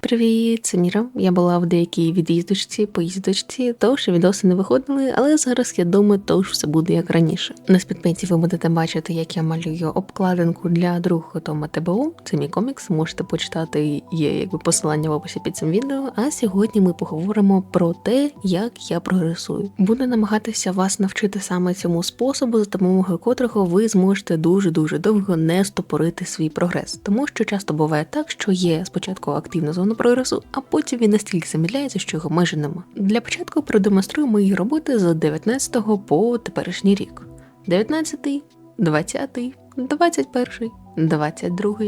Привіт, це Міра. Я була в деякій від'їздочці, поїздочці, тож відоси не виходили, але зараз я думаю, тож все буде як раніше. На спідпенці ви будете бачити, як я малюю обкладинку для другого тома ТБО. Це мій комікс, можете почитати, є якби посилання в описі під цим відео. А сьогодні ми поговоримо про те, як я прогресую. Буду намагатися вас навчити саме цьому способу, за допомогою котрого ви зможете дуже дуже довго не стопорити свій прогрес, тому що часто буває так, що є спочатку активна зона прогресу, а потім він настільки замідляється, що його майже нема. Для початку продемонструю мої роботи з 19 по теперішній рік: 19, 20, 21, 22,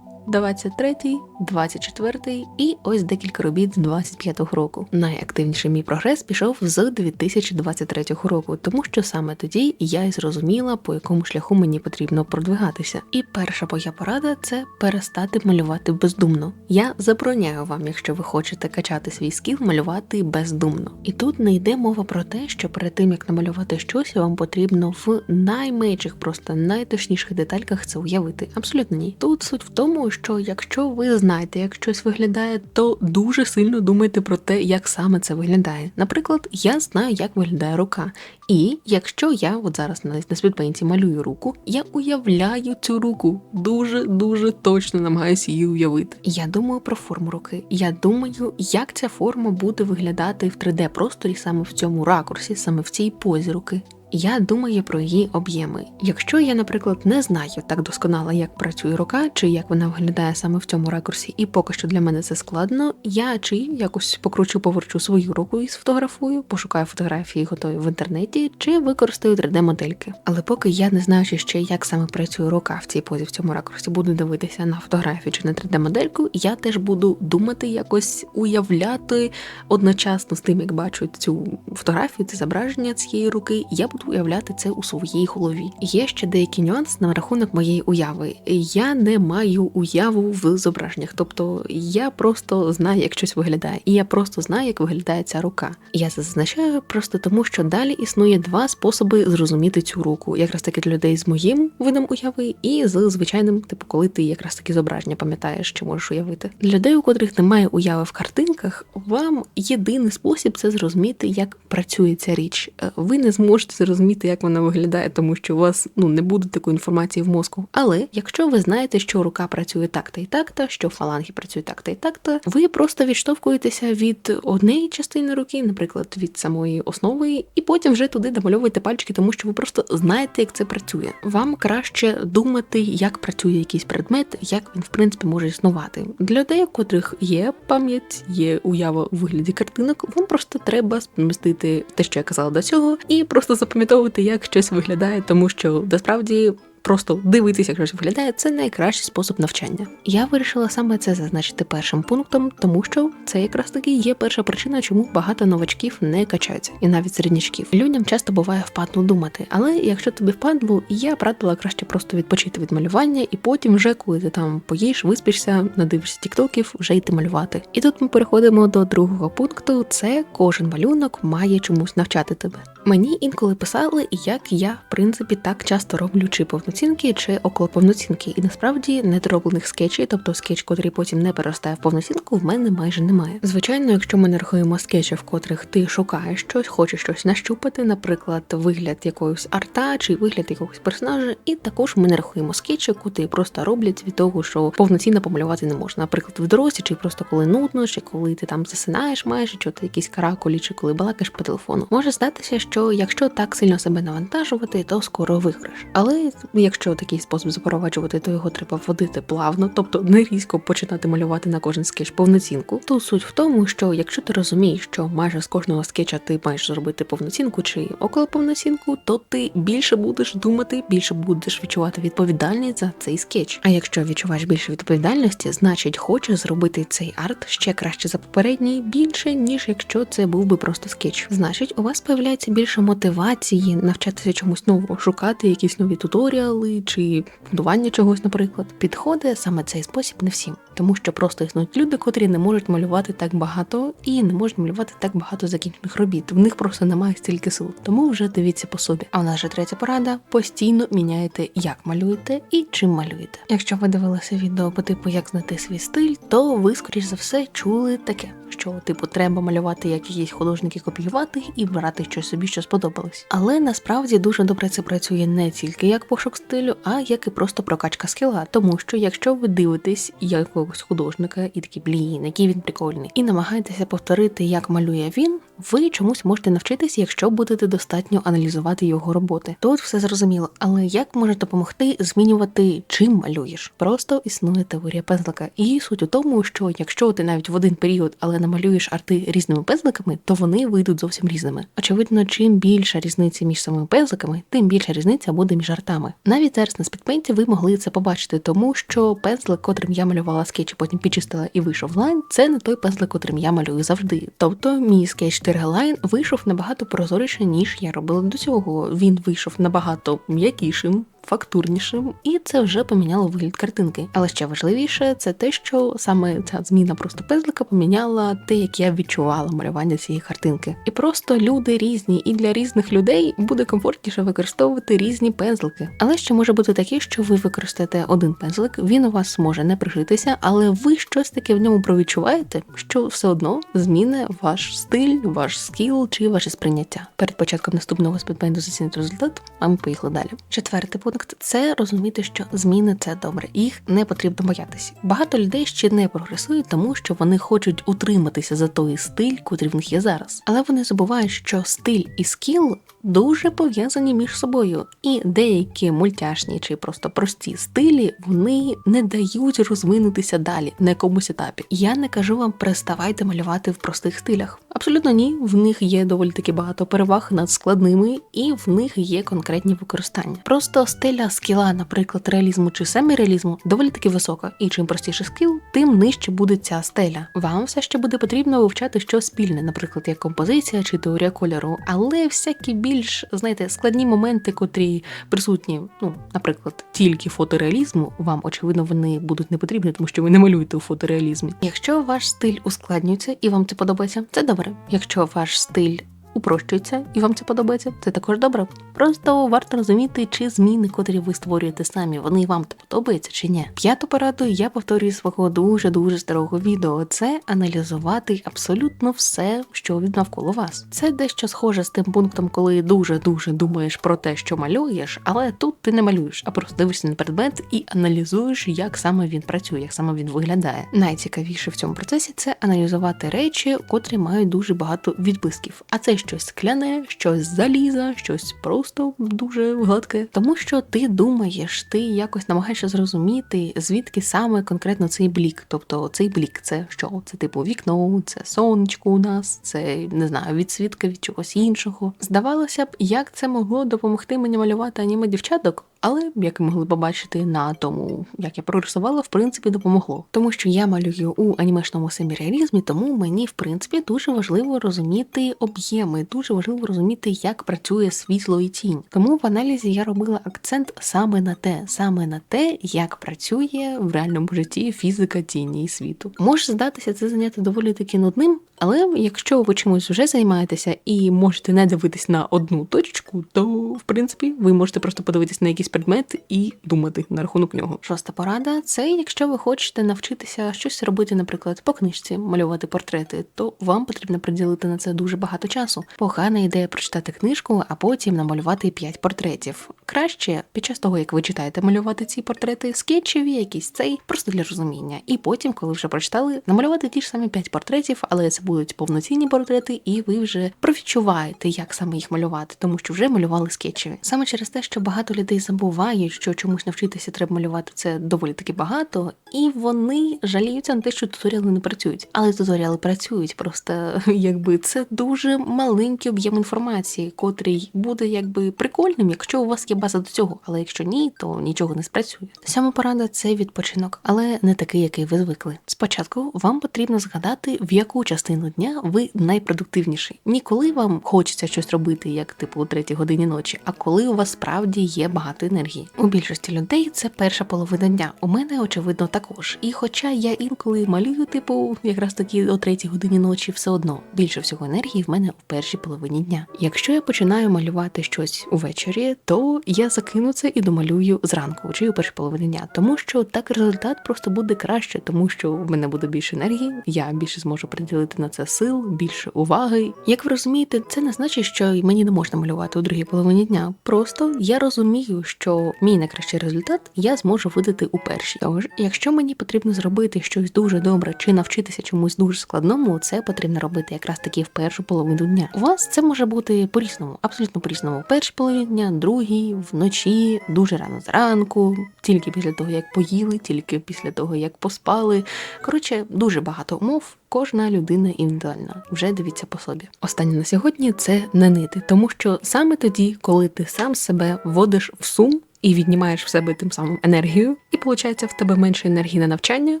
23, 24 і ось декілька робіт з 25-го року. Найактивніший мій прогрес пішов з 2023 року, тому що саме тоді я й зрозуміла, по якому шляху мені потрібно продвигатися. І перша моя порада це перестати малювати бездумно. Я забороняю вам, якщо ви хочете качати свій скіл, малювати бездумно. І тут не йде мова про те, що перед тим як намалювати щось, вам потрібно в найменших, просто найточніших детальках це уявити. Абсолютно ні. Тут суть в тому, що якщо ви знаєте, як щось виглядає, то дуже сильно думайте про те, як саме це виглядає. Наприклад, я знаю, як виглядає рука. І якщо я от зараз на, на спідпенці малюю руку, я уявляю цю руку дуже дуже точно намагаюся її уявити. Я думаю про форму руки. Я думаю, як ця форма буде виглядати в 3D просторі саме в цьому ракурсі, саме в цій позі руки. Я думаю про її об'єми. Якщо я, наприклад, не знаю так досконало, як працює рука, чи як вона виглядає саме в цьому ракурсі, і поки що для мене це складно, я чи якось покручу поверчу свою руку і сфотографую, пошукаю фотографії готові в інтернеті, чи використаю 3D-модельки. Але поки я не знаю ще, як саме працює рука в цій позі в цьому ракурсі, буду дивитися на фотографію чи на 3D-модельку, я теж буду думати якось уявляти одночасно з тим, як бачу цю фотографію, це зображення цієї руки. Я буду уявляти це у своїй голові. Є ще деякий нюанс на рахунок моєї уяви. Я не маю уяву в зображеннях, тобто я просто знаю, як щось виглядає, і я просто знаю, як виглядає ця рука. Я це зазначаю просто тому, що далі існує два способи зрозуміти цю руку, якраз таки для людей з моїм видом уяви, і з звичайним, типу, коли ти якраз таки зображення пам'ятаєш, чи можеш уявити. Для людей, у котрих немає уяви в картинках, вам єдиний спосіб це зрозуміти, як працює ця річ. Е, Ви не зможете зрозуміти, як вона виглядає, тому що у вас ну не буде такої інформації в мозку. Але якщо ви знаєте, що рука працює так-та і так-та, що фаланги працюють так-та і так-та, ви просто відштовхуєтеся від однієї частини руки, наприклад, від самої основи, і потім вже туди домальовуєте пальчики, тому що ви просто знаєте, як це працює. Вам краще думати, як працює якийсь предмет, як він в принципі може існувати. Для у котрих є пам'ять, є уява у вигляді картинок, вам просто треба спомістити те, що я казала до цього, і просто запам'ятовувати, як щось виглядає, тому що насправді. Просто дивитися, як щось виглядає, це найкращий спосіб навчання. Я вирішила саме це зазначити першим пунктом, тому що це якраз таки є перша причина, чому багато новачків не качаються, і навіть середнячків. Людям часто буває впадло думати, але якщо тобі впадло, я б радила краще просто відпочити від малювання, і потім, вже коли ти там поїш, виспішся, надивишся тіктоків, вже йти малювати. І тут ми переходимо до другого пункту: це кожен малюнок має чомусь навчати тебе. Мені інколи писали, як я в принципі так часто роблю чи повноцінки, чи около повноцінки. І насправді недороблених скетчів, тобто скетч, котрий потім не переростає в повноцінку, в мене майже немає. Звичайно, якщо ми не рахуємо скетчі, в котрих ти шукаєш щось, хочеш щось нащупати, наприклад, вигляд якогось арта чи вигляд якогось персонажа, і також ми не рахуємо скетчі, котрі просто роблять від того, що повноцінно помалювати не можна. Наприклад, в дорозі, чи просто коли нудно, чи коли ти там засинаєш майже, чи якісь каракулі, чи коли балакаєш по телефону. Може здатися, що якщо так сильно себе навантажувати, то скоро виграш. Але якщо такий спосіб запроваджувати, то його треба вводити плавно, тобто не різко починати малювати на кожен скетч повноцінку. То суть в тому, що якщо ти розумієш, що майже з кожного скетча ти маєш зробити повноцінку чи около повноцінку, то ти більше будеш думати, більше будеш відчувати відповідальність за цей скетч. А якщо відчуваєш більше відповідальності, значить хочеш зробити цей арт ще краще за попередній, більше ніж якщо це був би просто скетч. Значить, у вас появляється більше більше мотивації навчатися чомусь новому, шукати якісь нові туторіали чи будування чогось, наприклад, підходить саме цей спосіб не всім, тому що просто існують люди, котрі не можуть малювати так багато і не можуть малювати так багато закінчених робіт. В них просто немає стільки сил. Тому вже дивіться по собі. А в нас же третя порада: постійно міняєте, як малюєте і чим малюєте. Якщо ви дивилися відео по типу як знайти свій стиль, то ви, скоріш за все, чули таке, що типу треба малювати, як якісь художники копіювати і брати щось собі, що сподобалось. Але насправді дуже добре це працює не тільки як пошук стилю, а як і просто прокачка скіла. Тому що якщо ви дивитесь якогось художника і такі блін, який він прикольний, і намагаєтеся повторити, як малює він, ви чомусь можете навчитися, якщо будете достатньо аналізувати його роботи. Тут все зрозуміло, але як може допомогти змінювати чим малюєш? Просто існує теорія пензлика. І суть у тому, що якщо ти навіть в один період, але намалюєш арти різними пензликами, то вони вийдуть зовсім різними. Очевидно, чим більша різниця між самими пензликами, тим більша різниця буде між артами. Навіть зараз на спідпенті ви могли це побачити, тому що пензлик, котрим я малювала скетч, потім підчистила і вийшов лайн, це не той пензлик, котрим я малюю завжди. Тобто мій скетч Тергелайн вийшов набагато прозоріше, ніж я робила до цього. Він вийшов набагато м'якішим, фактурнішим, і це вже поміняло вигляд картинки. Але ще важливіше це те, що саме ця зміна просто пензлика поміняла те, як я відчувала малювання цієї картинки. І просто люди різні, і для різних людей буде комфортніше використовувати різні пензлики. Але ще може бути таке, що ви використаєте один пензлик, він у вас може не прижитися, але ви щось таке в ньому провідчуваєте, що все одно зміни ваш стиль, ваш скіл чи ваше сприйняття. Перед початком наступного спідбенду зацінити результат, а ми поїхали далі. Четвертий пункт це розуміти, що зміни це добре, їх не потрібно боятися. Багато людей ще не прогресують, тому що вони хочуть утриматися за той стиль, котрий в них є зараз. Але вони забувають, що стиль і скіл дуже пов'язані між собою, і деякі мультяшні чи просто прості стилі вони не дають розвинутися далі на якомусь етапі. Я не кажу вам переставайте малювати в простих стилях. Абсолютно ні, в них є доволі таки багато переваг над складними, і в них є конкретні використання. Просто стиля скіла, наприклад, реалізму чи семіреалізму, доволі таки висока. І чим простіше скіл, тим нижче буде ця стеля. Вам все ще буде потрібно вивчати щось спільне, наприклад, як композиція чи теорія кольору, але всякі більш знаєте складні моменти, котрі присутні, ну наприклад, тільки фотореалізму, вам очевидно вони будуть не потрібні, тому що ви не малюєте у фотореалізмі. Якщо ваш стиль ускладнюється і вам це подобається, це добре. Якщо ваш стиль упрощується і вам це подобається, це також добре. Просто варто розуміти, чи зміни, котрі ви створюєте самі, вони вам подобаються чи ні. П'яту пораду я повторюю свого дуже дуже старого відео. Це аналізувати абсолютно все, що від навколо вас. Це дещо схоже з тим пунктом, коли дуже дуже думаєш про те, що малюєш, але тут ти не малюєш, а просто дивишся на предмет і аналізуєш, як саме він працює, як саме він виглядає. Найцікавіше в цьому процесі це аналізувати речі, котрі мають дуже багато відблисків. А це щось скляне, щось заліза, щось просто дуже гладке. Тому що ти думаєш, ти якось намагаєшся зрозуміти, звідки саме конкретно цей блік. Тобто цей блік, це що? Це типу вікно, це сонечко у нас, це не знаю, відсвітка від чогось іншого. Здавалося б, як це могло допомогти мені малювати аніме дівчаток. Але, як ви могли побачити на тому, як я прогресувала, в принципі, допомогло. Тому що я малюю у анімешному семіреалізмі, тому мені, в принципі, дуже важливо розуміти об'єми, дуже важливо розуміти, як працює світло і тінь. Тому в аналізі я робила акцент саме на те, саме на те, як працює в реальному житті фізика тіні і світу. Може здатися це заняття доволі таки нудним. Але якщо ви чимось вже займаєтеся і можете не дивитись на одну точку, то в принципі ви можете просто подивитись на якийсь предмет і думати на рахунок нього. Шоста порада це якщо ви хочете навчитися щось робити, наприклад, по книжці, малювати портрети, то вам потрібно приділити на це дуже багато часу. Погана ідея прочитати книжку, а потім намалювати 5 портретів. Краще під час того, як ви читаєте малювати ці портрети, скетчеві, якісь цей, просто для розуміння. І потім, коли вже прочитали, намалювати ті ж самі 5 портретів, але це будуть повноцінні портрети, і ви вже провідчуваєте, як саме їх малювати, тому що вже малювали скетчеві. Саме через те, що багато людей забувають, що чомусь навчитися треба малювати це доволі таки багато, і вони жаліються на те, що туторіали не працюють. Але туторіали працюють, просто якби це дуже маленький об'єм інформації, котрий буде якби прикольним, якщо у вас є база до цього. Але якщо ні, то нічого не спрацює. Сьома порада це відпочинок, але не такий, який ви звикли. Спочатку вам потрібно згадати, в яку частину половину дня ви найпродуктивніший. Ні коли вам хочеться щось робити, як типу у третій годині ночі, а коли у вас справді є багато енергії. У більшості людей це перша половина дня. У мене очевидно також. І хоча я інколи малюю, типу, якраз таки о третій годині ночі, все одно більше всього енергії в мене у першій половині дня. Якщо я починаю малювати щось увечері, то я закину це і домалюю зранку, чи у першій половині дня, тому що так результат просто буде краще, тому що в мене буде більше енергії, я більше зможу приділити на це сил, більше уваги. Як ви розумієте, це не значить, що мені не можна малювати у другій половині дня. Просто я розумію, що мій найкращий результат я зможу видати у першій. Тож, якщо мені потрібно зробити щось дуже добре чи навчитися чомусь дуже складному, це потрібно робити якраз таки в першу половину дня. У вас це може бути по-різному, абсолютно по-різному. В першій половині дня, другій, вночі, дуже рано зранку, тільки після того, як поїли, тільки після того, як поспали. Коротше, дуже багато умов. Кожна людина індивідуальна. Вже дивіться по собі. Останнє на сьогодні це не нити, тому що саме тоді, коли ти сам себе вводиш в сум. І віднімаєш в себе тим самим енергію, і виходить, в тебе менше енергії на навчання,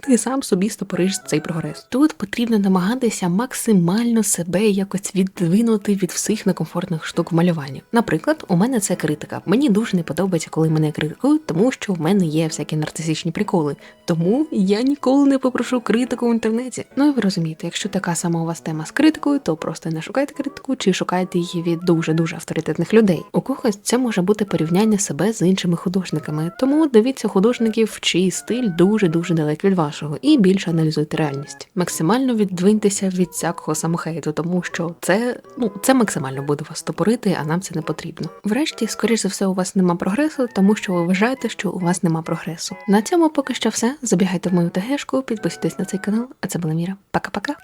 ти сам собі стопориш цей прогрес. Тут потрібно намагатися максимально себе якось віддвинути від всіх некомфортних штук в малюванні. Наприклад, у мене це критика. Мені дуже не подобається, коли мене критикують, тому що в мене є всякі нарцисичні приколи. Тому я ніколи не попрошу критику в інтернеті. Ну і ви розумієте, якщо така сама у вас тема з критикою, то просто не шукайте критику чи шукайте її від дуже дуже авторитетних людей. У когось це може бути порівняння себе з іншими художниками. Тому дивіться художників, чий стиль дуже дуже далекий від вашого, і більше аналізуйте реальність. Максимально віддвиньтеся від всякого самохейту, тому що це ну це максимально буде вас топорити, а нам це не потрібно. Врешті, скоріш за все, у вас нема прогресу, тому що ви вважаєте, що у вас нема прогресу. На цьому поки що все. Забігайте в мою тегешку, підписуйтесь на цей канал. А це була Міра. Пока-пока.